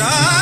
Ah!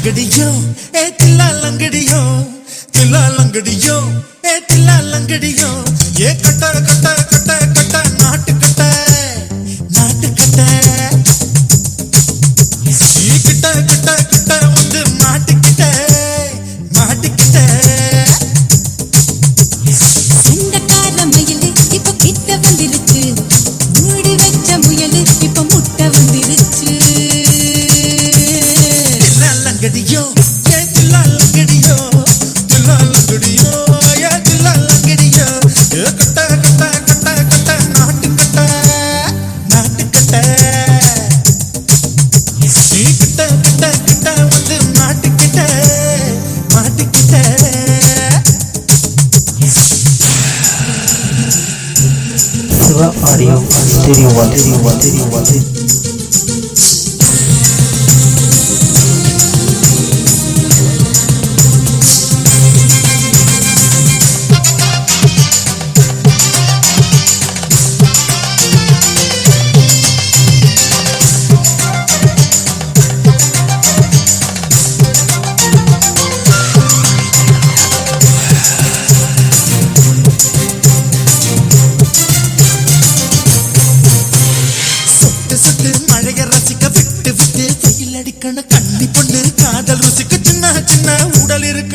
தில்லாலங்கடியோ ஏ தில்லாலங்கடியோ தில்லாலங்கடியோ ஏ தில்லாலங்கடியோ ஏ கட்டட கட்டட கட்டட Silva Audio Stereo One Stereo One Stereo One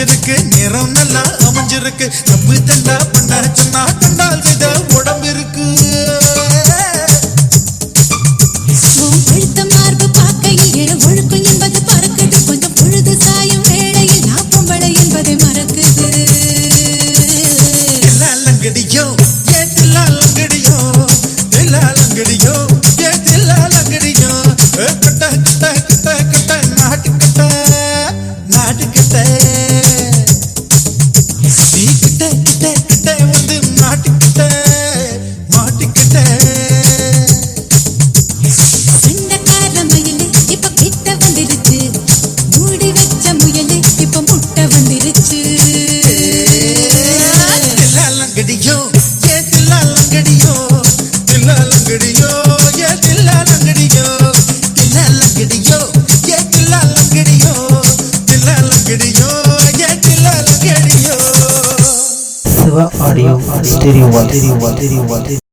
அமைஞ்சிருக்கு. நிறம் நல்லா அமைஞ்சிருக்கு. தப்பு தண்டா பண்ண சொன்னா தண்டால் வித உடம்பு இருக்கு எல்லா லங்கடியோ எல்லா லங்கடியோ எல்லா லங்கடியோ லங்கடியோ தில்ல லங்கடியோ ஏ தில்ல லங்கடியோ தில்ல லங்கடியோ ஏ தில்ல லங்கடியோ தில்ல லங்கடியோ ஏ தில்ல லங்கடியோ Siva audio stereo stereo stereo.